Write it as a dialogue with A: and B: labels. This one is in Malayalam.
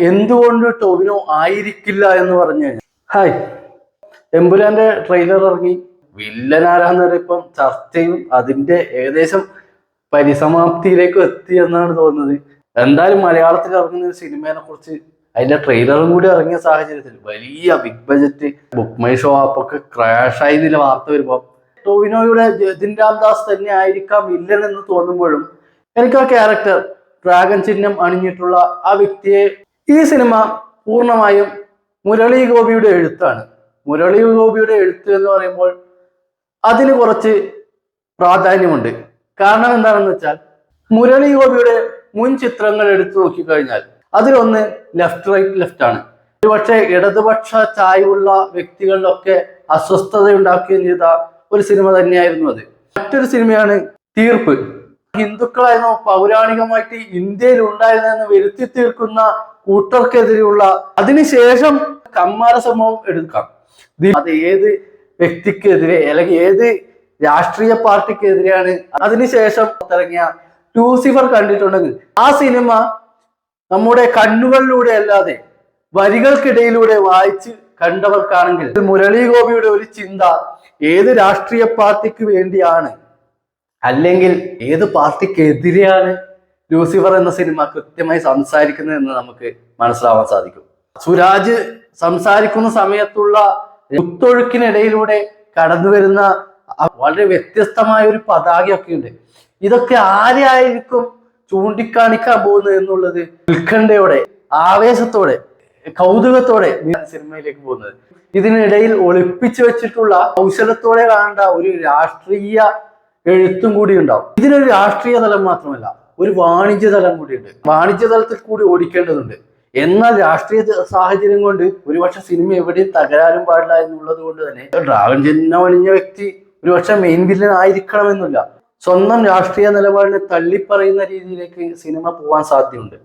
A: എന്തുകൊണ്ട് ടോവിനോ ആയിരിക്കില്ല എന്ന് പറഞ്ഞു കഴിഞ്ഞാൽ? ഹായ്. എമ്പുരാന്റെ ട്രെയിലർ ഇറങ്ങി. വില്ലൻ ആരാന്ന് വരെ ചർച്ചയും അതിന്റെ ഏകദേശം പരിസമാപ്തിയിലേക്ക് എത്തി എന്നാണ് തോന്നുന്നത്. എന്തായാലും മലയാളത്തിൽ ഇറങ്ങുന്ന ഒരു സിനിമയെ കുറിച്ച് അതിന്റെ ട്രെയിലറും കൂടി ഇറങ്ങിയ സാഹചര്യത്തിൽ വലിയ big budget Book My Show ആപ്പൊക്കെ crash ആയി നില വാർത്ത വരുമ്പോൾ ടോവിനോയുടെ ജതിൻ രാംദാസ് തന്നെ ആയിരിക്കാം വില്ലൻ എന്ന് തോന്നുമ്പോഴും എനിക്ക് ആ ക്യാരക്ടർ ഡ്രാഗൺ ചിഹ്നം അണിഞ്ഞിട്ടുള്ള ആ വ്യക്തിയെ ഈ സിനിമ പൂർണമായും മുരളി ഗോപിയുടെ എഴുത്താണ്. മുരളി ഗോപിയുടെ എഴുത്ത് എന്ന് പറയുമ്പോൾ അതിന് കുറച്ച് പ്രാധാന്യമുണ്ട്. കാരണം എന്താണെന്ന് വെച്ചാൽ മുരളി ഗോപിയുടെ മുൻ ചിത്രങ്ങൾ എടുത്തു നോക്കിക്കഴിഞ്ഞാൽ അതിലൊന്ന് ലെഫ്റ്റ് റൈറ്റ് ലെഫ്റ്റ് ആണ്. ഒരുപക്ഷെ ഇടതുപക്ഷ ചായവുള്ള വ്യക്തികളിലൊക്കെ അസ്വസ്ഥത ഉണ്ടാക്കുകയും ചെയ്ത ഒരു സിനിമ തന്നെയായിരുന്നു അത്. മറ്റൊരു സിനിമയാണ് തീർപ്പ്. ഹിന്ദുക്കളായിരുന്നു പൗരാണികമായിട്ട് ഇന്ത്യയിൽ ഉണ്ടായിരുന്നെന്ന് വരുത്തി തീർക്കുന്ന കൂട്ടർക്കെതിരെയുള്ള അതിനുശേഷം കമ്മാര സംഭവം എടുക്കാം. അത് ഏത് വ്യക്തിക്കെതിരെ അല്ലെങ്കിൽ ഏത് രാഷ്ട്രീയ പാർട്ടിക്കെതിരെയാണ് അതിനുശേഷം ഇറങ്ങിയ ലൂസിഫർ കണ്ടിട്ടുണ്ടെങ്കിൽ ആ സിനിമ നമ്മുടെ കണ്ണുകളിലൂടെ അല്ലാതെ വരികൾക്കിടയിലൂടെ വായിച്ച് കണ്ടവർക്കാണെങ്കിൽ മുരളി ഗോപിയുടെ ഒരു ചിന്ത ഏത് രാഷ്ട്രീയ പാർട്ടിക്ക് വേണ്ടിയാണ്? അല്ലെങ്കിൽ ഏത് പാർട്ടിക്കെതിരെയാണ്? ലൂസിഫർ എന്ന സിനിമ കൃത്യമായി സംസാരിക്കുന്നത് എന്ന് നമുക്ക് മനസ്സിലാവാൻ സാധിക്കും. സുരാജ് സംസാരിക്കുന്ന സമയത്തുള്ള കുത്തൊഴുക്കിനിടയിലൂടെ കടന്നു വരുന്ന വളരെ വ്യത്യസ്തമായ ഒരു പതാകയൊക്കെ ഉണ്ട് ഇതൊക്കെ ആരെയായിരിക്കും ചൂണ്ടിക്കാണിക്കാൻ പോകുന്നത് എന്നുള്ളത് ഉത്കണ്ഠയോടെ ആവേശത്തോടെ കൗതുകത്തോടെ സിനിമയിലേക്ക് പോകുന്നത്. ഇതിനിടയിൽ ഒളിപ്പിച്ചു വെച്ചിട്ടുള്ള കൗശലത്തോടെ കാണേണ്ട ഒരു രാഷ്ട്രീയ എഴുത്തും കൂടി ഉണ്ടാവും. ഇതിനൊരു രാഷ്ട്രീയ തലം മാത്രമല്ല ഒരു വാണിജ്യ തലം കൂടിയുണ്ട്. വാണിജ്യ തലത്തിൽ കൂടി ഓടിക്കേണ്ടതുണ്ട്. എന്നാൽ രാഷ്ട്രീയ സാഹചര്യം കൊണ്ട് ഒരുപക്ഷെ സിനിമ എവിടെയും തകരാനും പാടില്ല എന്നുള്ളത് കൊണ്ട് തന്നെ ഡ്രാഗൺ ചിഹ്നം അണിഞ്ഞ വ്യക്തി ഒരുപക്ഷെ മെയിൻ വില്ലൻ ആയിരിക്കണമെന്നില്ല. സ്വന്തം രാഷ്ട്രീയ നിലപാടിനെ തള്ളിപ്പറയുന്ന രീതിയിലേക്ക് സിനിമ പോകാൻ സാധ്യതയുണ്ട്.